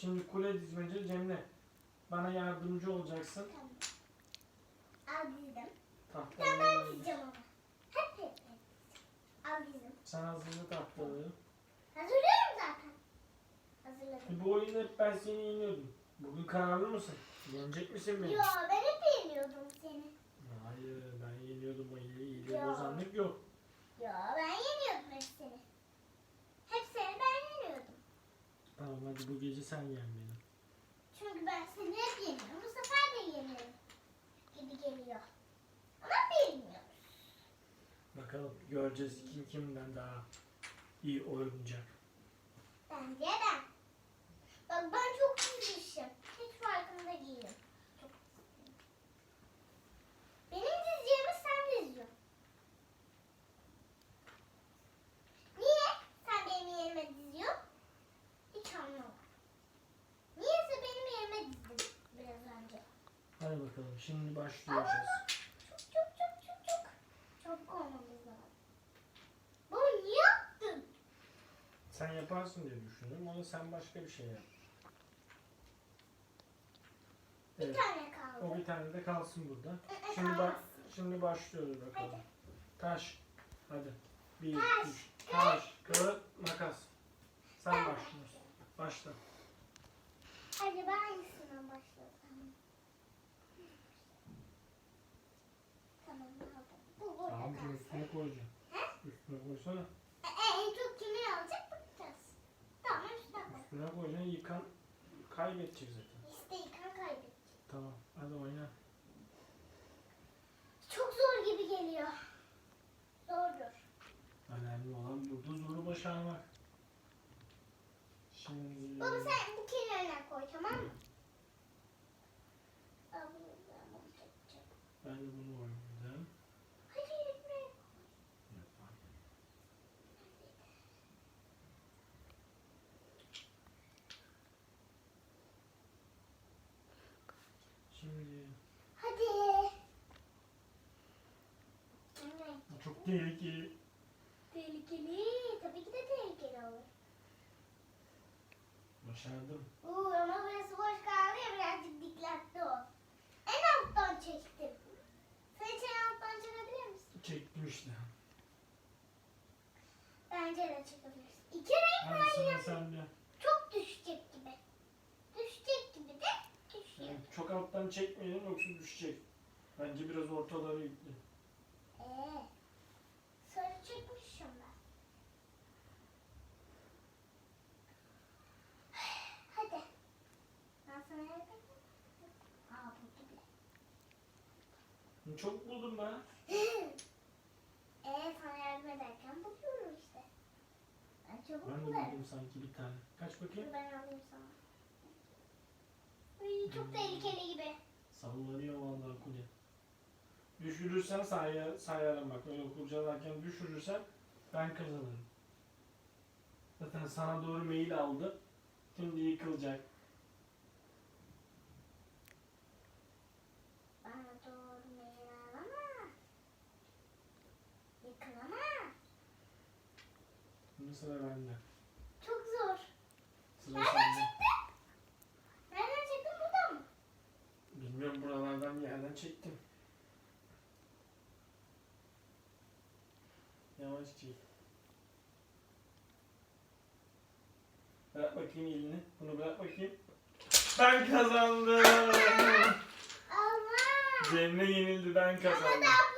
Şimdi kule dizmece Cemre. Bana yardımcı olacaksın. Tamam. Al dizdim. Tahtaları Ben ben dizeceğim ama. Hep hep hep. Al dizdim. Sen hazırla tahtaları. Hazırlıyorum zaten. Hazırladım. Bu oyunda hep ben seni yeniyordum. Bugün kararlı mısın? Yenecek misin beni? Yo ben hep yeniyordum seni. Hayır ben yeniyordum iyi iyi Ya. bozanlık yok. Yo ben yeniyordum hep seni. Hep seni ben yeniyordum. Tamam hadi bu gece sen yen beni. Çünkü ben seni hep yeniyorum. Bu sefer de yeniyorum. Gibi geliyor. Ama bilmiyorum. Bakalım göreceğiz kim kimden daha iyi oynayacak. Bence ben. Bak ben çok dizmişim. Hiç farkında değilim. Şimdi başlayacağız. Çok çok çok çok çok. Çok olmamız lazım. Bunu niye yaptın? Sen yaparsın diye düşündüm ama sen başka bir şey yap. Bir Evet. tane kaldı. O bir tane de kalsın burada. Aa, Şimdi bak şimdi başlıyoruz bakalım. Hadi. Taş. Hadi. Bir, Taş, üç. Taş, kağıt, makas. Sen başlıyorsun. Başla. Hadi ben hangisinden başlasam? Tamam aldım. Kalsın. üstüne koyacağım. Üstüne koysana. E, e, en çok kimi alacak bakacağız. Tamam üstüne koy. Üstüne koyacaksın yıkan kaybedecek zaten. İşte yıkan kaybedecek. Tamam hadi oyna. Çok zor gibi geliyor. Zordur. Önemli olan burada zoru başarmak. Şimdi... Baba sen bu kenarına koy tamam mı? Al bunu ben bunu çekeceğim. Ben de bunu oynayacağım. Hayır buraya. Şimdi Hadi. Evet. bu çok tehlikeli. Tehlikeli. Tabii ki de tehlikeli olur. Başardım. Uuu ama burası boş kaldı ya birazcık dikkatli ol. En alttan çektim. Sen hiç en alttan çekebilir misin? Çektim işte. Bence de çekebilirsin. İki renk var sıra ya. sende. Çok düşecek gibi. Düşecek gibi de düşüyor. Yani çok alttan çekmeyelim yoksa düşecek. Bence biraz ortaları yüklü. Ee, sarı çekmişim ben. Hadi. Ben sana yardım Aa buldu bile. Çok buldum ben. Ee sana yardım ederken buluyorum işte. Ben çabuk Ben de bularım. buldum sanki bir tane. Kaç bakayım? Dur ben alayım sana. Uy, çok tehlikeli gibi. Sallanıyor vallahi kule. Düşürürsen say sayarım bak. Öyle kurcalarken düşürürsen ben kazanırım. Zaten sana doğru mail aldı. Şimdi yıkılacak. Bana doğru meyil ama. Yıkılamaz. Şimdi sıra bende. Çok zor. Sıra Nereden sende. çıktı? Nereden çıktı buradan mı? Bilmiyorum buralardan bir yerden çektim. Yavaş çek. Bırak bakayım elini. Bunu bırak bakayım. Ben kazandım. Allah. Cemre yenildi ben Ama kazandım. daha